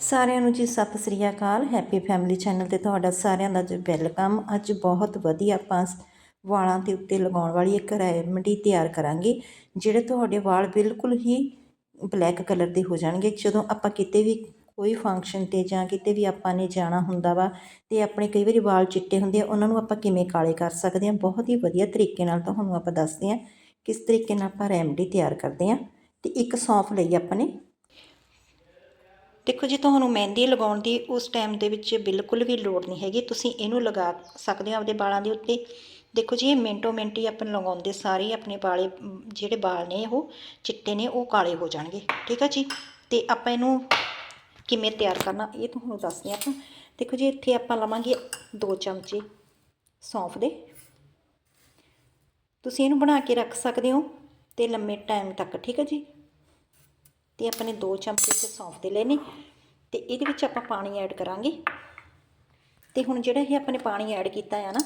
ਸਾਰਿਆਂ ਨੂੰ ਜੀ ਸਤਿ ਸ੍ਰੀ ਅਕਾਲ ਹੈਪੀ ਫੈਮਿਲੀ ਚੈਨਲ ਤੇ ਤੁਹਾਡਾ ਸਾਰਿਆਂ ਦਾ ਜੀ ਵੈਲਕਮ ਅੱਜ ਬਹੁਤ ਵਧੀਆ ਆਪਾਂ ਵਾਲਾਂ ਦੇ ਉੱਤੇ ਲਗਾਉਣ ਵਾਲੀ ਇੱਕ ਰੈਮਡੀ ਤਿਆਰ ਕਰਾਂਗੇ, ਜਿਹੜੇ ਤੁਹਾਡੇ ਵਾਲ ਬਿਲਕੁਲ ਹੀ ਬਲੈਕ ਕਲਰ ਦੇ ਹੋ ਜਾਣਗੇ। ਜਦੋਂ ਆਪਾਂ ਕਿਤੇ ਵੀ ਕੋਈ ਫੰਕਸ਼ਨ ਤੇ ਜਾਂ ਕਿਤੇ ਵੀ ਆਪਾਂ ਨੇ ਜਾਣਾ ਹੁੰਦਾ ਵਾ ਤੇ ਆਪਣੇ ਕਈ ਵਾਰੀ ਵਾਲ ਚਿੱਟੇ ਹੁੰਦੇ ਆ, ਉਹਨਾਂ ਨੂੰ ਆਪਾਂ ਕਿਵੇਂ ਕਾਲੇ ਕਰ ਸਕਦੇ ਹਾਂ ਬਹੁਤ ਹੀ ਵਧੀਆ ਤਰੀਕੇ ਨਾਲ ਤੁਹਾਨੂੰ ਆਪਾਂ ਦੱਸਦੇ ਹਾਂ ਕਿਸ ਤਰੀਕੇ ਨਾਲ ਆਪਾਂ ਰੈਮਡੀ ਤਿਆਰ ਕਰਦੇ ਹਾਂ ਤੇ ਇੱਕ ਸੌਂਫ ਲਈ ਆਪਾਂ ਨੇ ਦੇਖੋ ਜੀ, ਤੁਹਾਨੂੰ ਮਹਿੰਦੀ ਲਗਾਉਣ ਦੀ ਉਸ ਟਾਈਮ ਦੇ ਵਿੱਚ ਬਿਲਕੁਲ ਵੀ ਲੋੜ ਨਹੀਂ ਹੈਗੀ। ਤੁਸੀਂ ਇਹਨੂੰ ਲਗਾ ਸਕਦੇ ਹੋ ਆਪਦੇ ਵਾਲਾਂ ਦੇ ਉੱਤੇ। ਦੇਖੋ ਜੀ, ਇਹ ਮਿੰਟੋ ਮਿੰਟ ਹੀ ਆਪਾਂ ਲਗਾਉਂਦੇ ਸਾਰੇ ਆਪਣੇ ਵਾਲੇ, ਜਿਹੜੇ ਵਾਲ ਨੇ ਉਹ ਚਿੱਟੇ ਨੇ, ਉਹ ਕਾਲੇ ਹੋ ਜਾਣਗੇ। ਠੀਕ ਹੈ ਜੀ? ਤੇ ਆਪਾਂ ਇਹਨੂੰ ਕਿਵੇਂ ਤਿਆਰ ਕਰਨਾ, ਇਹ ਤੁਹਾਨੂੰ ਦੱਸਦੇ ਹਾਂ ਆਪਾਂ। ਦੇਖੋ ਜੀ, ਇੱਥੇ ਆਪਾਂ ਲਵਾਂਗੇ 2 ਚਮਚੇ ਸੌਂਫ ਦੇ। ਤੁਸੀਂ ਇਹਨੂੰ ਬਣਾ ਕੇ ਰੱਖ ਸਕਦੇ ਹੋ ਤੇ ਲੰਮੇ ਟਾਈਮ ਤੱਕ। ਠੀਕ ਹੈ ਜੀ? ਤੇ ਆਪਾਂ ਨੇ 2 ਚਮਚੇ ਤੇ ਸੌਂਫ ਦੇ ਲੈਣੇ ਤੇ ਇਹਦੇ ਵਿੱਚ ਆਪਾਂ ਪਾਣੀ ਐਡ ਕਰਾਂਗੇ। ਤੇ ਹੁਣ ਜਿਹੜਾ ਇਹ ਆਪਾਂ ਨੇ ਪਾਣੀ ਐਡ ਕੀਤਾ ਆ ਨਾ,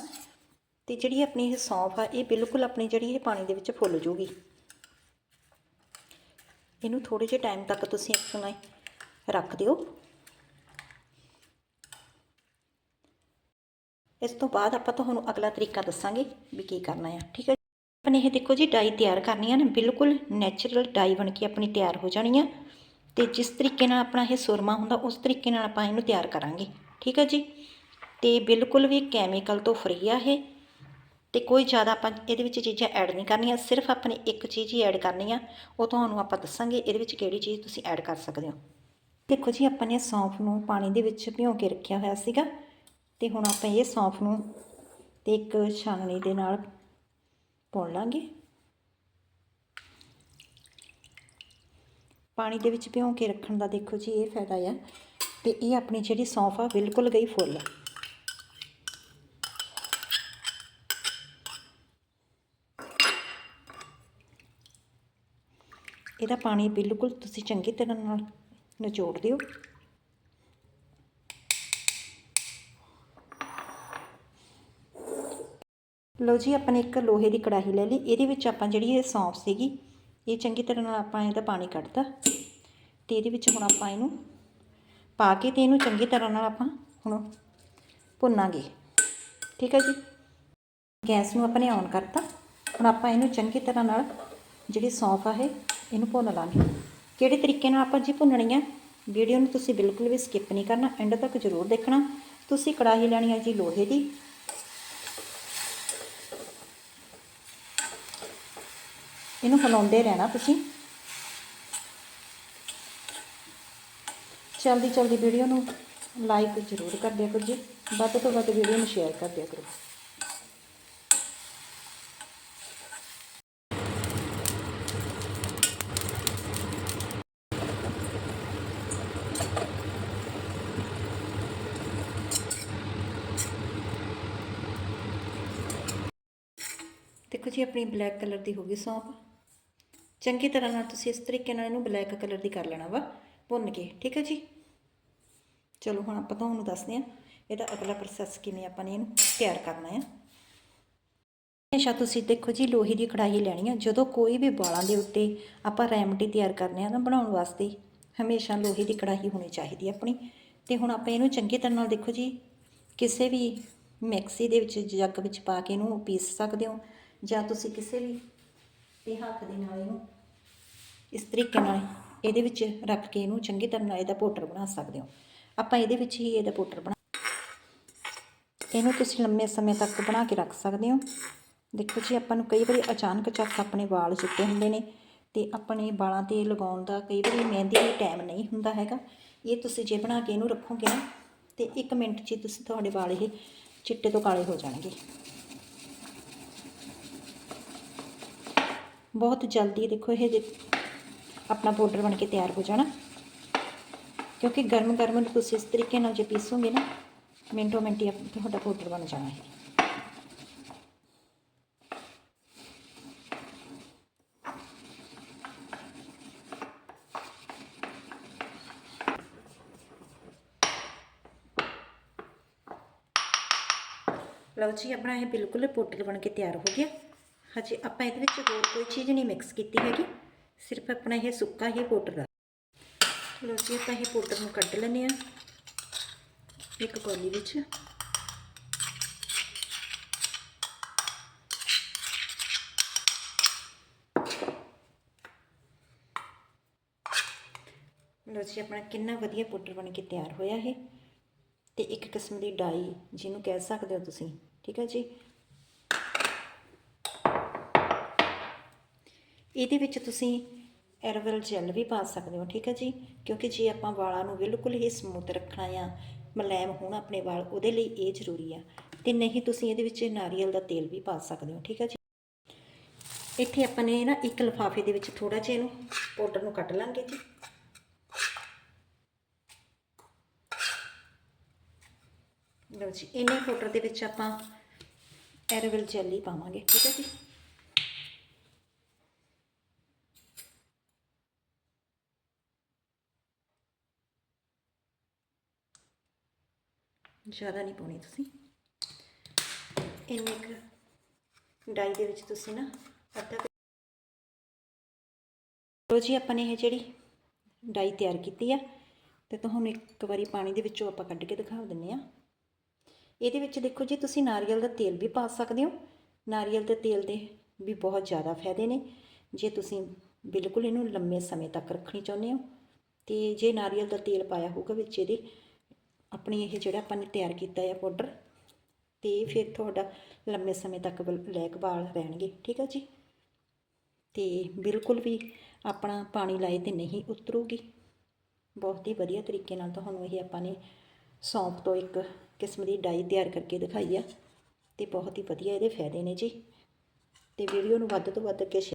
ਤੇ ਜਿਹੜੀ ਆਪਣੀ ਇਹ ਸੌਂਫ ਆ, ਇਹ ਬਿਲਕੁਲ ਆਪਣੀ ਜਿਹੜੀ ਇਹ ਪਾਣੀ ਦੇ ਵਿੱਚ ਫੁੱਲ ਜੂਗੀ। ਇਹਨੂੰ ਥੋੜੇ ਜਿਹੇ ਟਾਈਮ ਤੱਕ ਤੁਸੀਂ ਆਪਣਾ ਰੱਖ ਦਿਓ। ਇਸ ਤੋਂ ਬਾਅਦ ਆਪਾਂ ਤੁਹਾਨੂੰ ਅਗਲਾ ਤਰੀਕਾ ਦੱਸਾਂਗੇ ਵੀ ਕੀ ਕਰਨਾ ਹੈ ਠੀਕ ਹੈ ਆਪਣੇ ਇਹ ਦੇਖੋ ਜੀ, ਡਾਈ ਤਿਆਰ ਕਰਨੀ ਹੈ ਨਾ, ਬਿਲਕੁਲ ਨੈਚੁਰਲ ਡਾਈ ਬਣ ਕੇ ਆਪਣੀ ਤਿਆਰ ਹੋ ਜਾਣੀ ਆ। ਤੇ ਜਿਸ ਤਰੀਕੇ ਨਾਲ ਆਪਣਾ ਇਹ ਸੁਰਮਾ ਹੁੰਦਾ, ਉਸ ਤਰੀਕੇ ਨਾਲ ਆਪਾਂ ਇਹਨੂੰ ਤਿਆਰ ਕਰਾਂਗੇ। ਠੀਕ ਹੈ ਜੀ? ਤੇ ਬਿਲਕੁਲ ਵੀ ਕੈਮੀਕਲ ਤੋਂ ਫਰੀ ਆ ਇਹ। ਤੇ ਕੋਈ ਜ਼ਿਆਦਾ ਆਪਾਂ ਇਹਦੇ ਵਿੱਚ ਚੀਜ਼ਾਂ ਐਡ ਨਹੀਂ ਕਰਨੀਆਂ, ਸਿਰਫ ਆਪਣੇ ਇੱਕ ਚੀਜ਼ ਹੀ ਐਡ ਕਰਨੀ ਆ। ਉਹ ਤੁਹਾਨੂੰ ਆਪਾਂ ਦੱਸਾਂਗੇ ਇਹਦੇ ਵਿੱਚ ਕਿਹੜੀ ਚੀਜ਼ ਤੁਸੀਂ ਐਡ ਕਰ ਸਕਦੇ ਹੋ। ਦੇਖੋ ਜੀ, ਆਪਾਂ ਨੇ ਸੌਂਫ ਨੂੰ ਪਾਣੀ ਦੇ ਵਿੱਚ ਭਿਓ ਕੇ ਰੱਖਿਆ ਹੋਇਆ ਸੀਗਾ। ਤੇ ਹੁਣ ਆਪਾਂ ਇਹ ਸੌਂਫ ਨੂੰ ਤੇ ਇੱਕ ਛਾਨਣੀ ਦੇ ਨਾਲ ਪੁਣ ਲਾਂਗੇ। ਪਾਣੀ ਦੇ ਵਿੱਚ ਭਿਉਂ ਕੇ ਰੱਖਣ ਦਾ ਦੇਖੋ ਜੀ ਇਹ ਫਾਇਦਾ ਆ। ਤੇ ਇਹ ਆਪਣੀ ਜਿਹੜੀ ਸੌਂਫ ਆ, ਬਿਲਕੁਲ ਗਈ ਫੁੱਲ। ਇਹਦਾ ਪਾਣੀ ਬਿਲਕੁਲ ਤੁਸੀਂ ਚੰਗੀ ਤਰ੍ਹਾਂ ਨਾਲ ਨਿਚੋੜ ਦਿਓ। ਲਓ ਜੀ, ਆਪਾਂ ਨੇ ਇੱਕ ਲੋਹੇ ਦੀ ਕੜਾਹੀ ਲੈ ਲਈ। ਇਹਦੇ ਵਿੱਚ ਆਪਾਂ ਜਿਹੜੀ ਇਹ ਸੌਂਫ ਸੀਗੀ ਇਹ ਚੰਗੀ ਤਰ੍ਹਾਂ ਨਾਲ ਆਪਾਂ ਇਹਦਾ ਪਾਣੀ ਕੱਢਤਾ ਤੇ ਇਹਦੇ ਵਿੱਚ ਹੁਣ ਆਪਾਂ ਇਹਨੂੰ ਪਾ ਕੇ ਤੇ ਇਹਨੂੰ ਚੰਗੀ ਤਰ੍ਹਾਂ ਨਾਲ ਆਪਾਂ ਹੁਣ ਭੁੰਨਾਂਗੇ। ਠੀਕ ਹੈ ਜੀ? ਗੈਸ ਨੂੰ ਆਪਾਂ ਨੇ ਔਨ ਕਰਤਾ। ਹੁਣ ਆਪਾਂ ਇਹਨੂੰ ਚੰਗੀ ਤਰ੍ਹਾਂ ਨਾਲ ਜਿਹੜੀ ਸੌਂਫ ਆ ਇਹ, ਇਹਨੂੰ ਭੁੰਨ ਲਾਂਗੇ। ਕਿਹੜੇ ਤਰੀਕੇ ਨਾਲ ਆਪਾਂ ਜੀ ਭੁੰਨਣੀ ਆ? ਵੀਡੀਓ ਨੂੰ ਤੁਸੀਂ ਬਿਲਕੁਲ ਵੀ ਸਕਿਪ ਨਹੀਂ ਕਰਨਾ। ਐਂਡ ਤੱਕ ਜ਼ਰੂਰ ਦੇਖਣਾ। ਤੁਸੀਂ ਕੜਾਹੀ ਲੈਣੀ ਹੈ ਜੀ ਲੋਹੇ ਦੀ। ਇਹਨੂੰ ਹਿਲਾਉਂਦੇ ਰਹਿਣਾ ਤੁਸੀਂ। ਚਲਦੀ ਜਲਦੀ ਵੀਡੀਓ ਨੂੰ ਲਾਈਕ ਜ਼ਰੂਰ ਕਰ ਦਿਆ ਕਰੋ ਜੀ। ਵੱਧ ਤੋਂ ਵੱਧ ਵੀਡੀਓ ਨੂੰ ਸ਼ੇਅਰ ਕਰ ਦਿਆ ਕਰੋ। ਦੇਖੋ ਜੀ, ਆਪਣੀ ਬਲੈਕ ਕਲਰ ਦੀ ਹੋ ਗਈ ਸੌਂਪ ਚੰਗੀ ਤਰ੍ਹਾਂ ਨਾਲ ਤੁਸੀਂ ਇਸ ਤਰੀਕੇ ਨਾਲ ਇਹਨੂੰ ਬਲੈਕ ਕਲਰ ਦੀ ਕਰ ਲੈਣਾ ਵਾ, ਭੁੰਨ ਕੇ, ਠੀਕ ਹੈ ਜੀ? ਚਲੋ ਹੁਣ ਆਪਾਂ ਤੁਹਾਨੂੰ ਦੱਸਦੇ ਹਾਂ ਇਹਦਾ ਅਗਲਾ ਪ੍ਰੋਸੈਸ ਕਿਵੇਂ ਆਪਾਂ ਨੇ ਇਹਨੂੰ ਤਿਆਰ ਕਰਨਾ ਹੈ ਹਮੇਸ਼ਾ ਤੁਸੀਂ ਦੇਖੋ ਜੀ, ਲੋਹੇ ਦੀ ਕੜਾਹੀ ਲੈਣੀ ਆ। ਜਦੋਂ ਕੋਈ ਵੀ ਵਾਲਾਂ ਦੇ ਉੱਤੇ ਆਪਾਂ ਰੈਮਡੀ ਤਿਆਰ ਕਰਨੇ ਆ ਨਾ ਬਣਾਉਣ ਵਾਸਤੇ, ਹਮੇਸ਼ਾ ਲੋਹੇ ਦੀ ਕੜਾਹੀ ਹੋਣੀ ਚਾਹੀਦੀ ਆਪਣੀ। ਤੇ ਹੁਣ ਆਪਾਂ ਇਹਨੂੰ ਚੰਗੀ ਤਰ੍ਹਾਂ ਨਾਲ ਦੇਖੋ ਜੀ, ਕਿਸੇ ਵੀ ਮਿਕਸੀ ਦੇ ਵਿੱਚ ਜੱਗ ਵਿੱਚ ਪਾ ਕੇ ਇਹਨੂੰ ਪੀਸ ਸਕਦੇ ਹੋ, ਜਾਂ ਤੁਸੀਂ ਕਿਸੇ ਵੀ ਤੇ ਹੱਥ ਦੇ ਨਾਲ ਇਹਨੂੰ ਇਸ ਤਰੀਕੇ ਨਾਲ ਇਹਦੇ ਵਿੱਚ ਰੱਖ ਕੇ ਇਹਨੂੰ ਚੰਗੀ ਤਰ੍ਹਾਂ ਨਾਲ ਇਹਦਾ ਪਾਊਡਰ ਬਣਾ ਸਕਦੇ ਹੋ। ਆਪਾਂ ਇਹਦੇ ਵਿੱਚ ਹੀ ਇਹਦਾ ਪਾਊਡਰ ਬਣਾ ਇਹਨੂੰ ਤੁਸੀਂ ਲੰਮੇ ਸਮੇਂ ਤੱਕ ਬਣਾ ਕੇ ਰੱਖ ਸਕਦੇ ਹੋ। ਦੇਖੋ ਜੀ, ਆਪਾਂ ਨੂੰ ਕਈ ਵਾਰੀ ਅਚਾਨਕ ਚੱਕ ਆਪਣੇ ਵਾਲ ਚਿੱਟੇ ਹੁੰਦੇ ਨੇ ਤੇ ਆਪਣੇ ਵਾਲਾਂ ਤੇ ਲਗਾਉਣ ਦਾ ਕਈ ਵਾਰੀ ਮਹਿੰਦੀ ਲਈ ਟਾਈਮ ਨਹੀਂ ਹੁੰਦਾ ਹੈਗਾ। ਇਹ ਤੁਸੀਂ ਜੇ ਬਣਾ ਕੇ ਇਹਨੂੰ ਰੱਖੋਗੇ ਨਾ ਤੇ 1 ਮਿੰਟ 'ਚ ਤੁਸੀਂ ਤੁਹਾਡੇ ਵਾਲ ਇਹ ਚਿੱਟੇ ਤੋਂ ਕਾਲੇ ਹੋ ਜਾਣਗੇ। ਬਹੁਤ ਜਲਦੀ ਦੇਖੋ ਇਹ ਦੇ- ਆਪਣਾ ਪਾਊਡਰ ਬਣ ਕੇ ਤਿਆਰ ਹੋ ਜਾਣਾ ਕਿਉਂਕਿ ਗਰਮ ਗਰਮ ਨੂੰ ਤੁਸੀਂ ਇਸ ਤਰੀਕੇ ਨਾਲ ਜੇ ਪੀਸੋਗੇ ਨਾ ਮਿੰਟੋ ਮਿੰਟੀ ਆਪ- ਤੁਹਾਡਾ ਪਾਊਡਰ ਬਣ ਜਾਣਾ ਹੈ ਲਓ ਜੀ, ਆਪਣਾ ਇਹ ਬਿਲਕੁਲ ਪਾਊਡਰ ਬਣ ਕੇ ਤਿਆਰ ਹੋ ਗਿਆ। ਹਜੇ ਆਪਾਂ ਇਹਦੇ ਵਿੱਚ ਹੋਰ ਕੋਈ ਚੀਜ਼ ਨਹੀਂ ਮਿਕਸ ਕੀਤੀ ਹੈਗੀ। ਸਿਰਫ ਆਪਣਾ ਇਹ ਸੁੱਕਾ ਹੀ ਪਾਊਡਰ ਆ। ਲੋ ਜੀ, ਆਪਾਂ ਇਹ ਪਾਊਡਰ ਨੂੰ ਕੱਢ ਲੈਂਦੇ ਆ ਇੱਕ ਕੌਲੀ ਵਿੱਚ। ਲੋ ਜੀ, ਆਪਣਾ ਕਿੰਨਾ ਵਧੀਆ ਪਾਊਡਰ ਬਣ ਕੇ ਤਿਆਰ ਹੋਇਆ ਇਹ। ਤੇ ਇੱਕ ਕਿਸਮ ਦੀ ਡਾਈ, ਜਿਹਨੂੰ ਕਹਿ ਸਕਦੇ ਹੋ ਤੁਸੀਂ। ਠੀਕ ਹੈ ਜੀ? ਇਹਦੇ ਵਿੱਚ ਤੁਸੀਂ ਐਰਵਲ ਜੈਲ ਵੀ ਪਾ ਸਕਦੇ ਹੋ, ਠੀਕ ਹੈ ਜੀ? ਕਿਉਂਕਿ ਜੇ ਆਪਾਂ ਵਾਲਾਂ ਨੂੰ ਬਿਲਕੁਲ ਹੀ ਸਮੂਥ ਰੱਖਣਾ ਆ ਮਲੈਮ ਹੋਣ ਆਪਣੇ ਵਾਲ, ਉਹਦੇ ਲਈ ਇਹ ਜ਼ਰੂਰੀ ਆ। ਤੇ ਨਹੀਂ, ਤੁਸੀਂ ਇਹਦੇ ਵਿੱਚ ਨਾਰੀਅਲ ਦਾ ਤੇਲ ਵੀ ਪਾ ਸਕਦੇ ਹੋ, ਠੀਕ ਹੈ ਜੀ? ਇੱਥੇ ਆਪਾਂ ਨੇ ਨਾ ਇੱਕ ਲਿਫਾਫੇ ਦੇ ਵਿੱਚ ਥੋੜਾ ਜਿਹਾ ਇਹਨੂੰ ਪਾਊਡਰ ਨੂੰ ਕੱਢ ਲਾਂਗੇ ਜੀ। ਲਓ ਜੀ, ਇਹਨੇ ਪਾਊਡਰ ਦੇ ਵਿੱਚ ਆਪਾਂ ਐਰਵਲ ਜੈਲੀ ਪਾਵਾਂਗੇ, ਠੀਕ ਹੈ ਜੀ? ਜ਼ਿਆਦਾ ਨਹੀਂ ਪਾਉਣੀ ਤੁਸੀਂ। ਇੰਨੇ ਕੁ ਡਾਈ ਦੇ ਵਿੱਚ ਤੁਸੀਂ ਨਾ ਅੱਧਾ ਕੁ- ਜੀ, ਆਪਾਂ ਨੇ ਇਹ ਜਿਹੜੀ ਡਾਈ ਤਿਆਰ ਕੀਤੀ ਆ, ਤੇ ਤੁਹਾਨੂੰ ਇੱਕ ਵਾਰੀ ਪਾਣੀ ਦੇ ਵਿੱਚੋਂ ਆਪਾਂ ਕੱਢ ਕੇ ਦਿਖਾ ਦਿੰਨੇ ਆ। ਇਹਦੇ ਵਿੱਚ ਦੇਖੋ ਜੀ, ਤੁਸੀਂ ਨਾਰੀਅਲ ਦਾ ਤੇਲ ਵੀ ਪਾ ਸਕਦੇ ਹੋ। ਨਾਰੀਅਲ ਦੇ ਤੇਲ ਦੇ ਵੀ ਬਹੁਤ ਜ਼ਿਆਦਾ ਫਾਇਦੇ ਨੇ। ਜੇ ਤੁਸੀਂ ਬਿਲਕੁਲ ਇਹਨੂੰ ਲੰਮੇ ਸਮੇਂ ਤੱਕ ਰੱਖਣੀ ਚਾਹੁੰਦੇ ਹੋ, ਤੇ ਜੇ ਨਾਰੀਅਲ ਦਾ ਤੇਲ ਪਾਇਆ ਹੋਊਗਾ ਵਿੱਚ ਇਹਦੇ ਆਪਣੀ ਇਹ ਜਿਹੜਾ ਆਪਾਂ ਨੇ ਤਿਆਰ ਕੀਤਾ ਹੈ ਪਾਊਡਰ ਤੇ ਫਿਰ ਤੁਹਾਡਾ ਲੰਮੇ ਸਮੇਂ ਤੱਕ ਬਲੈਕ ਵਾਲ ਰਹਿਣਗੇ, ਠੀਕ ਆ ਜੀ? ਤੇ ਬਿਲਕੁਲ ਵੀ ਆਪਣਾ ਪਾਣੀ ਲਾਏ ਤੇ ਨਹੀਂ ਉਤਰੂਗੀ। ਬਹੁਤ ਹੀ ਵਧੀਆ ਤਰੀਕੇ ਨਾਲ ਤੁਹਾਨੂੰ ਇਹ ਆਪਾਂ ਨੇ ਸੌਂਫ ਤੋਂ ਇੱਕ ਕਿਸਮ ਦੀ ਡਾਈ ਤਿਆਰ ਕਰਕੇ ਦਿਖਾਈ ਆ, ਤੇ ਬਹੁਤ ਹੀ ਵਧੀਆ ਇਹਦੇ ਫਾਇਦੇ ਨੇ ਜੀ। ਤੇ ਵੀਡੀਓ ਨੂੰ ਵੱਧ ਤੋਂ ਵੱਧ ਅੱਗੇ ਸ਼ੇਅਰ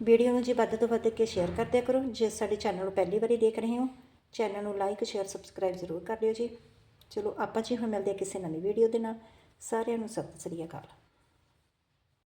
ਵੀਡੀਓ ਨੂੰ ਜੀ ਵੱਧ ਤੋਂ ਵੱਧ ਅੱਗੇ ਸ਼ੇਅਰ ਕਰਦਿਆ ਕਰੋ। ਜੇ ਸਾਡੇ ਚੈਨਲ ਨੂੰ ਪਹਿਲੀ ਵਾਰੀ ਦੇਖ ਰਹੇ ਹੋ ਚੈਨਲ ਨੂੰ ਲਾਈਕ, ਸ਼ੇਅਰ, ਸਬਸਕ੍ਰਾਈਬ ਜ਼ਰੂਰ ਕਰ ਲਿਓ ਜੀ। ਚਲੋ, ਆਪਾਂ ਜੀ ਹੁਣ ਮਿਲਦੇ ਹਾਂ ਕਿਸੇ ਨਵੀਂ ਵੀਡੀਓ ਦੇ ਨਾਲ। ਸਾਰਿਆਂ ਨੂੰ ਸਤਿ ਸ੍ਰੀ ਅਕਾਲ।